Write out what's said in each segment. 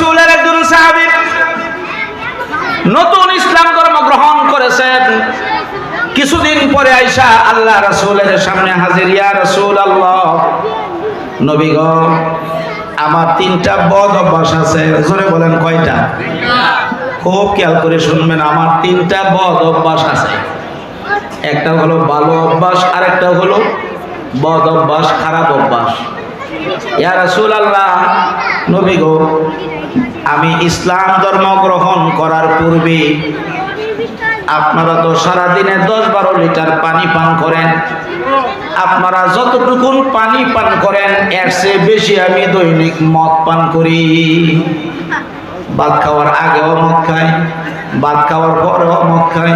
রসুলের একজন সাহাবী নতুন ইসলাম ধর্ম গ্রহণ করেছেন। কিছুদিন পরে আইসা আল্লাহ রসুলের সামনে হাজির, ইয়া রসুল আল্লাহ নবী গো, আমার তিনটা বদ অভ্যাস আছে। জোরে বলেন, কয়টা? খুব খেয়াল করে শুনবেন, আমার তিনটা বদ অভ্যাস আছে। একটা হলো ভালো অভ্যাস আর একটা হলো বদ অভ্যাস, খারাপ অভ্যাস। ইয়া রাসূল আল্লাহ নবী গো আমি ইসলাম ধর্ম গ্রহণ করার পূর্বে আপনারা তো সারাদিনে দশ বারো লিটার পানি পান করেন। আপনারা যতটুকুন পানি পান করেন, এর চেয়ে বেশি আমি দৈনিক মদ পান করি। ভাত খাওয়ার আগেও মদ খাই, ভাত খাওয়ার পরেও মদ খাই।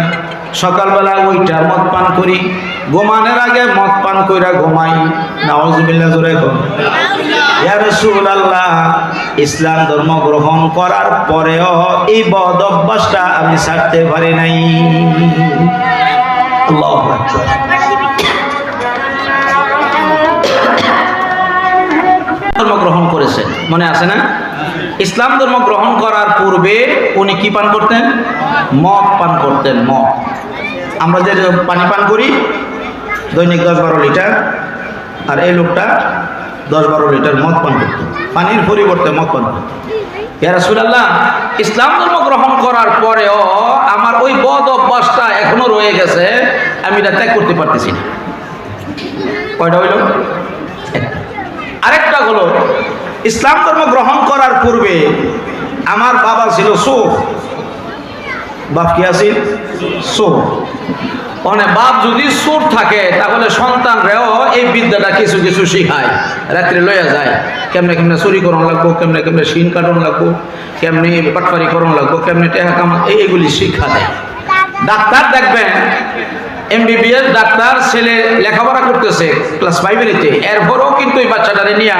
সকালবেলা ওইটা মদ পান করি। ঘুমানোর আগে মদ পান কইরা ঘুমাই। নাওজবিল্লা জোরে কর ইসলাম ধর্ম গ্রহণ করার পরেও এই বদ অভ্যাসটা আমি ছাড়তে পারি নাই। ধর্ম গ্রহণ করেছেন মনে আছে না? ইসলাম ধর্ম গ্রহণ করার পূর্বে উনি কি পান করতেন? মদ পান করতেন, মদ। আমরা যে পানি পান করি, দৈনিক দশ বারো লিটার, আর এই লোকটা দশ বারো লিটার মদ পান করত। পানির পরিবর্তে মদ পান করত। ইয়ারসুল্লাহ ইসলাম ধর্ম গ্রহণ করার পরেও আমার ওই বদ অভ্যাসটা এখনও রয়ে গেছে, আমি এটা ত্যাগ করতে পারতেছি না। কয়টা হইল? আরেকটা হলো, ইসলাম ধর্ম গ্রহণ করার পূর্বে আমার বাবা ছিল সোফ। বাপ কি আছে? সোফ মানে বাপ যদি সোর থাকে, তাহলে সন্তানরাও এই বিদ্যাটা কিছু কিছু শিখায়। রাত্রে লইয়া যায়। কেমনে কেমনে চুরি করণ লাগবো, কেমনে কেমনে শিন কাটন লাগবো, কেমনি পাটপারি করণ লাগবো, কেমনে টেহা কামা এইগুলি শিক্ষা দেয়। ডাক্তার দেখবেন এমবিবিএস ডাক্তার ছেলে লেখাপড়া করতেছে ক্লাস ফাইভেরিতে এরপরেও কিন্তু এই বাচ্চাটারে নিয়ে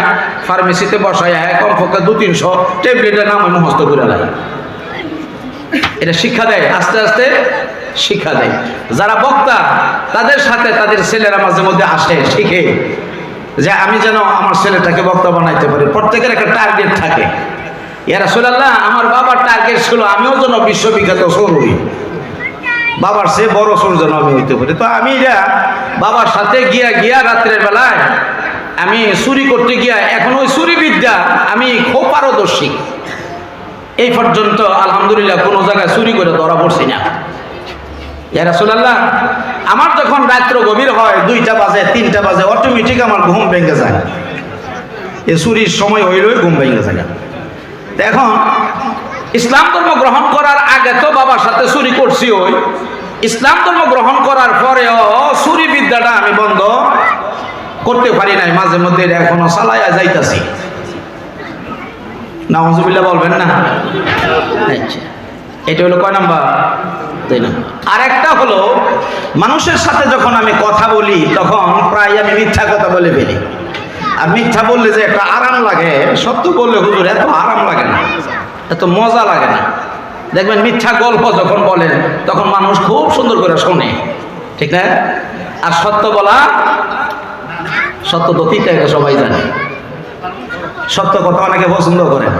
ফার্মেসিতে বসায় কমপক্ষে দু তিনশো ট্যাবলেটের নাম মুখস্থ করে দেয়। এটা শিক্ষা দেয়, আস্তে আস্তে শিক্ষা দেয়। যারা বক্তা, তাদের সাথে তাদের ছেলেরা মাঝে মধ্যে আসে, শিখে। যে আমি যেন আমার ছেলেটাকে বক্তা বানাইতে পারি। প্রত্যেকের একটা টার্গেট থাকে। ইয়ারা সোল্লাহ আমার বাবার টার্গেট ছিল, আমিও যেন বিশ্ববিখ্যাত সোর হই। বাবার সে বড় সোর যেন আমি হইতে পারি। তো আমি এটা বাবার সাথে গিয়া গিয়া রাত্রের বেলায় আমি চুরি করতে গিয়া, এখন ওই চুরি বিদ্যা আমি খুব পারদর্শী। এই পর্যন্ত আলহামদুলিল্লাহ কোনো জায়গায় চুরি করে ধরা পড়ছি না। ইয়া রাসূলুল্লাহ, আমার যখন রাত্র গভীর হয়, দুইটা বাজে, তিনটা বাজে অটোমেটিক আমার ঘুম ভেঙে যায়। এ চুরির সময় হইলেই ঘুম ভেঙে যায়। এখন ইসলাম ধর্ম গ্রহণ করার আগে তো বাবার সাথে চুরি করছি ওই। ইসলাম ধর্ম গ্রহণ করার পরেও চুরি বিদ্যাটা আমি বন্ধ করতে পারি নাই, মাঝে মধ্যে এখনও চালাইয়া যাইতাছি। নামাজুবিল্লাহ বলবেন না? আচ্ছা। এটা হলো কয় নাম্বার? দুই নাম্বার। আর একটা হলো মানুষের সাথে যখন আমি কথা বলি তখন প্রায় আমি মিথ্যা কথা বলে ফেলি। আর মিথ্যা বললে যে একটা আরাম লাগে সত্য বললে হুজুর এত আরাম লাগে না এত মজা লাগে না। দেখবেন মিথ্যা গল্প যখন বলেন তখন মানুষ খুব সুন্দর করে শোনে ঠিক না? আর সত্য বলা সত্য তো তিতা সবাই জানে। সত্য কথা অনেকে পছন্দ করেন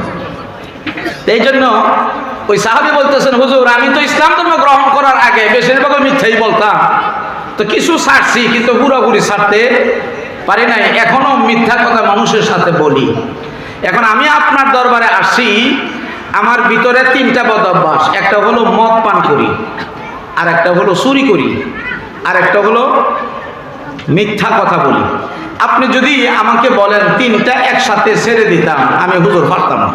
এই জন্য ওই সাহাবি বলতেছেন, হুজুর, আমি তো ইসলাম ধর্ম গ্রহণ করার আগে বেশিরভাগ মিথ্যাই বলতাম। তো কিছু ছাড়ছি, কিন্তু পুরোপুরি ছাড়তে পারি নাই। এখনও মিথ্যা কথা মানুষের সাথে বলি। এখন আমি আপনার দরবারে আসছি আমার ভিতরে তিনটা বদ অভ্যাস। একটা হলো মদ পান করি আর একটা হলো চুরি করি আর একটা হলো মিথ্যা কথা বলি। আপনি যদি আমাকে বলেন, তিনটা একসাথে ছেড়ে দিতাম, আমি হুজুর পারতাম না।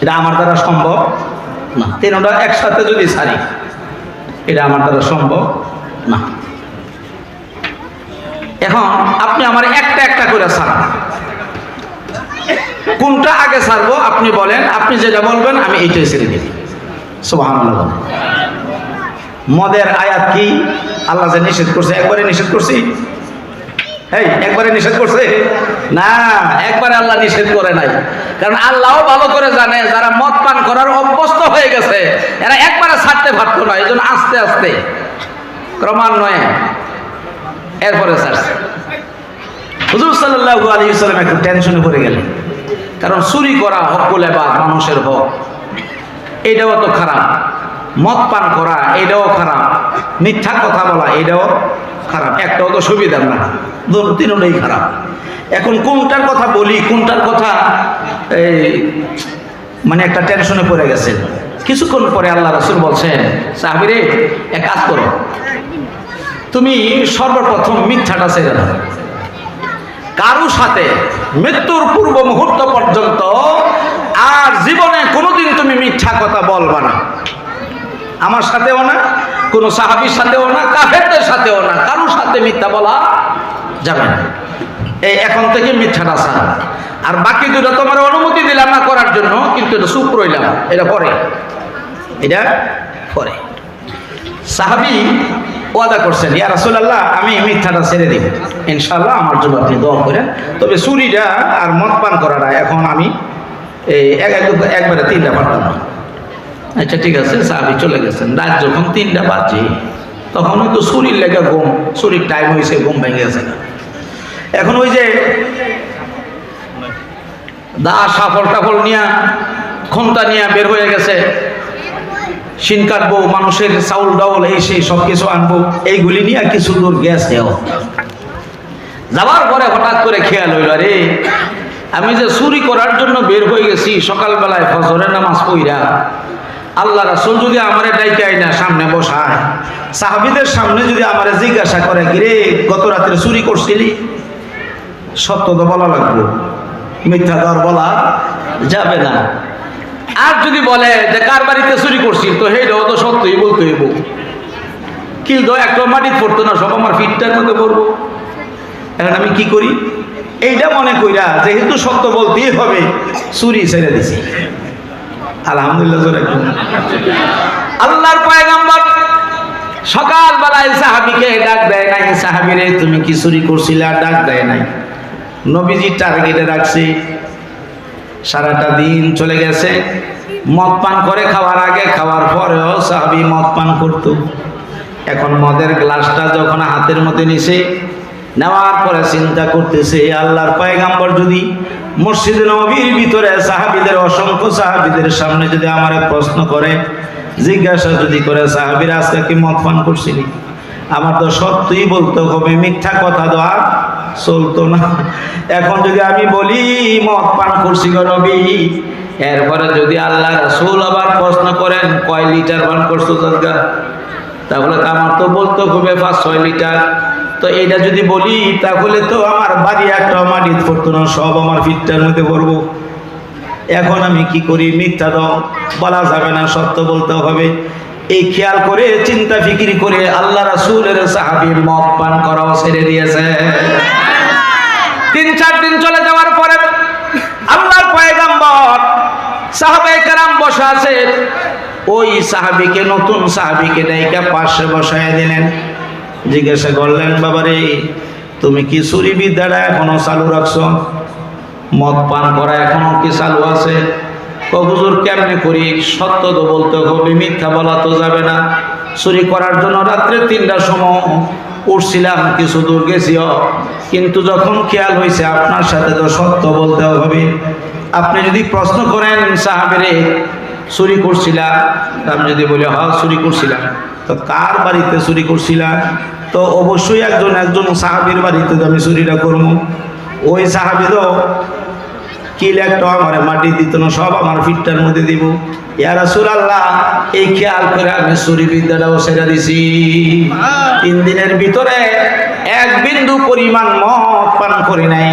এটা আমার দ্বারা সম্ভব না। তিনটা একসাথে যদি ছাড়ি, এটা আমার দ্বারা সম্ভব না। এখন আপনি আমার একটা একটা করে ছাড়ান। কোনটা আগে ছাড়বো? আপনি বলেন, আপনি যেটা বলবেন, আমি এইটাই ছেড়ে দিই। সোহান মদের আয়াত কি? আল্লাহ যে নিষেধ করছে একবারে নিষেধ করছি। এই, একবারে নিষেধ করছে? না, একবারে আল্লাহ নিষেধ করে নাই। কারণ আল্লাহও ভালো করে জানে, যারা মদ পান করার অভ্যস্ত হয়ে গেছে, এরা একবারে ছাড়তে পারতো না এই আস্তে আস্তে। ক্রমান্বয়ে এরপরে ছাড়ছে। হুজুর সাল্লাল্লাহু আলাইহি সাল্লাম একটু টেনশনে পড়ে গেলেন। কারণ চুরি করা হকুল এবার মানুষের হক, এটাও তো খারাপ। মদ পান করা, এটাও খারাপ। মিথ্যা কথা বলা, এটাও খারাপ একটাও তো সুবিধার না। তিনটাই খারাপ। এখন কোনটার কথা বলি, কোনটার কথা, এই মানে একটা টেনশনে পড়ে গেছে। কিছুক্ষণ পরে আল্লাহ রসুল বলছেন, সাহাবিরে, এক কাজ করো। তুমি সর্বপ্রথম মিথ্যাটা ছেড়ে দাও। কারও সাথে মৃত্যুর পূর্ব মুহূর্ত পর্যন্ত আর জীবনে কোনোদিন তুমি মিথ্যা কথা বলবা না। আমার সাথেও না কোনো সাহাবির সাথেও না, কাফেরদের সাথেও না, কারোর সাথে মিথ্যা বলা যাবে না। এই এখন থেকে মিথ্যাটা ছাড়া আর বাকি দুটো তোমার অনুমতি দিলাম না করার জন্য, কিন্তু এটা চুপ রইলাম, এটা পরে। এটা পরে। সাহাবি ওয়াদা করছেন, ইয়া রাসূলুল্লাহ, আমি মিথ্যাটা ছেড়ে দিব। ইনশাল্লাহ আমার জন্য আপনি দোয়া করেন। তবে চুরিটা আর মদ পান করাটা এখন আমি, এই এক- একবারে তিনটা পারতাম না। আচ্ছা ঠিক আছে, সাহাবি চলে গেছেন। রাত যখন তিনটা বাজে, তখন ওই তো শরীর লেগে ঘুম, শরীর টাইম হয়েছে ঘুম ভেঙে গেছে। এখন ওই যে দা সাফল টাফল নিয়ে ক্ষমতা নিয়ে বের হয়ে গেছে। শিন কাটবো, মানুষের চাউল, ডাউল, এই সেই সব কিছু আনব, এইগুলি নিয়ে কিছু দূর গেছে। যাওয়ার পরে হঠাৎ করে খেয়াল হইল রে আমি যে চুরি করার জন্য বের হয়ে গেছি, সকালবেলায় ফজরের নামাজ পইরা আল্লাহ রাসুল যদি আমারে ডাইকে আইনা সামনে বসায়, সাহাবিদের সামনে যদি আমারে জিজ্ঞাসা করে, কিরে, গত রাত্রে চুরি করছিলি? সত্য তো বলা লাগবে। মিথ্যা দর বলা যাবে না। আর যদি বলে যে, কার বাড়িতে চুরি করছি তো সেইটাও তো সত্যই বলতে হইব। কিল তো একটা মাটি পড়তো না, সব আমার ফিটটার মধ্যে পড়ব। এখন আমি কি করি? এইটা মনে কইরা, যেহেতু সত্য বলতেই হবে, চুরি ছেড়ে দিছি। আলহামদুলিল্লাহ। আল্লাহর পয়গাম্বর সকালবেলায় সাহাবিকে ডাক দেয় নাই সাহাবিরে তুমি কি চুরি করছিলা? ডাক দেয় নাই। নবীজি টার্গেটে রাখছে। সারাটা দিন চলে গেছে। মদ পান করে খাওয়ার আগে, খাওয়ার পরেও সাহাবি মদ পান করতো। এখন মদের গ্লাসটা যখন হাতের মধ্যে নিছে নেওয়ার পরে চিন্তা করতেছে, আল্লাহর পয়গাম্বর যদি মসজিদ নবীর ভিতরে সাহাবিদের, অসংখ্য সাহাবিদের সামনে যদি আমার প্রশ্ন করে, জিজ্ঞাসা যদি করে, সাহাবির আজকে কি মদ পান করছিলি আমার তো সত্যই বলতে হবে, মিথ্যা কথা তো আর চলতো না। এখন যদি আমি বলি, মদ পান করছি গো নবী, এরপরে যদি আল্লাহ রাসূল আবার প্রশ্ন করেন, কয় লিটার পান করছ তাহলে আমার তো বলতে হবে, পাঁচ, ছয় লিটার। তো এইটা যদি বলি, তাহলে তো আমার বাড়ি একটা মাটিত পড়তো না, সব আমার ফিটটার মধ্যে পড়ব। এখন আমি কি করি? মিথ্যা তো বলা যাবে না, সত্য বলতে হবে। এই খেয়াল করে, চিন্তা ফিকির করে আল্লাহ রাসূলের সাহাবী মদ পান করাও ছেড়ে দিয়েছে। তিন, চার দিন চলে যাওয়ার পরে আল্লাহর পয়গাম্বর সাহাবে কারাম বসা আছে। ওই সাহাবিকে, নতুন সাহাবিকে ডাইকা পাশে বসায় দিলেন। জিজ্ঞাসা করলেন, বাবারে, তুমি কি চুরি বিদ্যাটা এখনও চালু রাখছো? মদ পান করা এখনও কি চালু আছে? কবুজুর কেমনে করি? সত্য তো বলতে হবে, মিথ্যা বলা তো যাবে না। চুরি করার জন্য রাত্রে তিনটার সময় উঠছিলাম, কিছু দূর গেছিও। কিন্তু যখন খেয়াল হয়েছে, আপনার সাথে তো সত্য বলতে হবে। আপনি যদি প্রশ্ন করেন, সাহাবেরে চুরি করছিলাম? আমি যদি বলি হ চুরি করছিলাম। তো কার বাড়িতে চুরি করছিলাম? তো অবশ্যই একজন একজন সাহাবির বাড়িতে আমি চুরিটা করব ওই সাহাবি তো কিল একটা আমার মাটি দিত না সব আমার ফিটটার মধ্যে দিব। ইয়ারা আল্লাহ এই খেয়াল করে আমি চুরি বিদ্যাটাও সেরা দিছি। তিন দিনের ভিতরে এক বিন্দু পরিমাণ মদ পান করি নাই।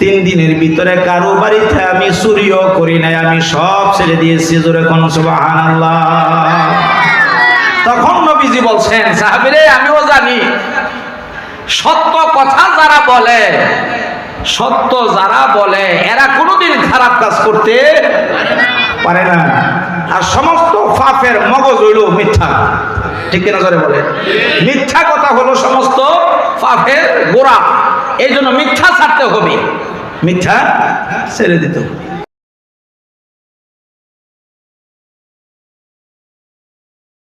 তিন দিনের ভিতরে কারও বাড়িতে আমি চুরিও করি নাই আমি সব ছেড়ে দিয়েছি জোরে কোন সুবহানাল্লাহ। তখন নবীজি বলছেন, সাহাবিরে, আমিও জানি। সত্য কথা যারা বলে, সত্য যারা বলে, এরা কোনোদিন খারাপ কাজ করতে পারে না। আর সমস্ত ফাফের মগজ হইল মিথ্যা। ঠিক কিনা করে বলে মিথ্যা কথা হলো সমস্ত ফাফের গোড়া। এই জন্য মিথ্যা ছাড়তে হবে। মিথ্যা ছেড়ে দিতে হবে।